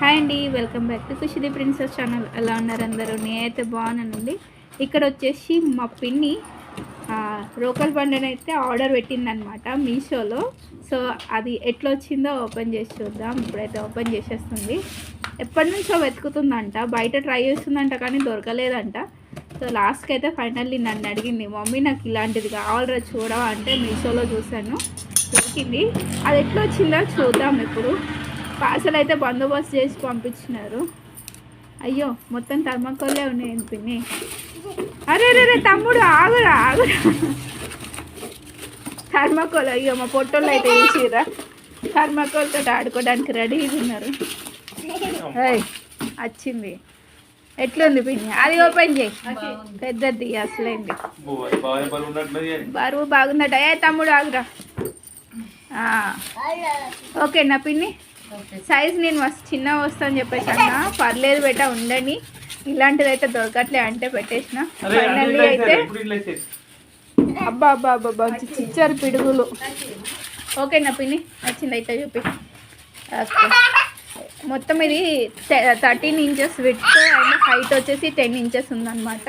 Hi అండి welcome back to ఖుషిది princess channel. ఎలా ఉన్నారు అందరూ? నేనైతే బాగున్నానండి. ఇక్కడ వచ్చేసి మా పిన్ని రోకల్ బండని అయితే ఆర్డర్ పెట్టిందనమాట మీషోలో. సో అది ఎట్లా వచ్చిందో ఓపెన్ చేసి చూద్దాం. ఇప్పుడైతే ఓపెన్ చేసేస్తుంది. ఎప్పటి నుంచో వెతుకుతుందంట. బయట ట్రై చేస్తుందంట కానీ దొరకలేదంట. సో లాస్ట్కి అయితే ఫైనల్లీ నన్ను అడిగింది మమ్మీ నాకు ఇలాంటిది కావాలరా చూడవా? అంటే మీషోలో చూశాను. దొరికింది. అది ఎట్లా వచ్చిందో చూద్దాం ఇప్పుడు. పార్సల్ అయితే బందోబస్తు చేసి పంపించినారు. అయ్యో మొత్తం థర్మాకోలే ఉన్నాయి పిన్ని అరే రే రే తమ్ముడు ఆగురా ఆగురా. థర్మాకోల్ అయ్యో మా పొట్టోళ్ళు అయితే వేసిరా థర్మాకోల్తో ఆడుకోవడానికి రెడీగా ఉన్నారు. ఏయ్, వచ్చింది. ఎట్లుంది పిన్ని? అది ఓపెన్ చేయి. పెద్దది అసలేంది. బరువు బాగుందట అయ్యా తమ్ముడు ఆగురా. ఓకే నా పిన్ని? సైజ్ నేను మస్తు చిన్న వస్తాను చెప్పేసి అన్న. పర్లేదు బెట ఉండని ఇలాంటిది అయితే దొరకట్లే అంటే పెట్టేసిన. ఫైనల్లీ అయితే అబ్బా అబ్బా అబ్బా అబ్బా చిచ్చారు పిడుగులు. ఓకే నా పిన్ని నచ్చింది అయితే చూపి. ఓకే మొత్తం ఇది thirteen inches width and height వచ్చేసి టెన్ ఇంచెస్ ఉందన్నమాట.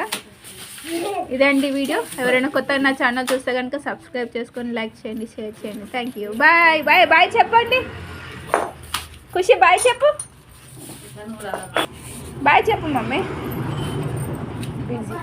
ఇదండి వీడియో. ఎవరైనా కొత్త నా ఛానల్ చూస్తే కనుక సబ్స్క్రైబ్ చేసుకొని లైక్ చేయండి షేర్ చేయండి. Thank you bye bye bye చెప్పండి. ఖుషి బాయ్ చెప్పు. బాయ్ చెప్పు మమ్మీ. బిజీ.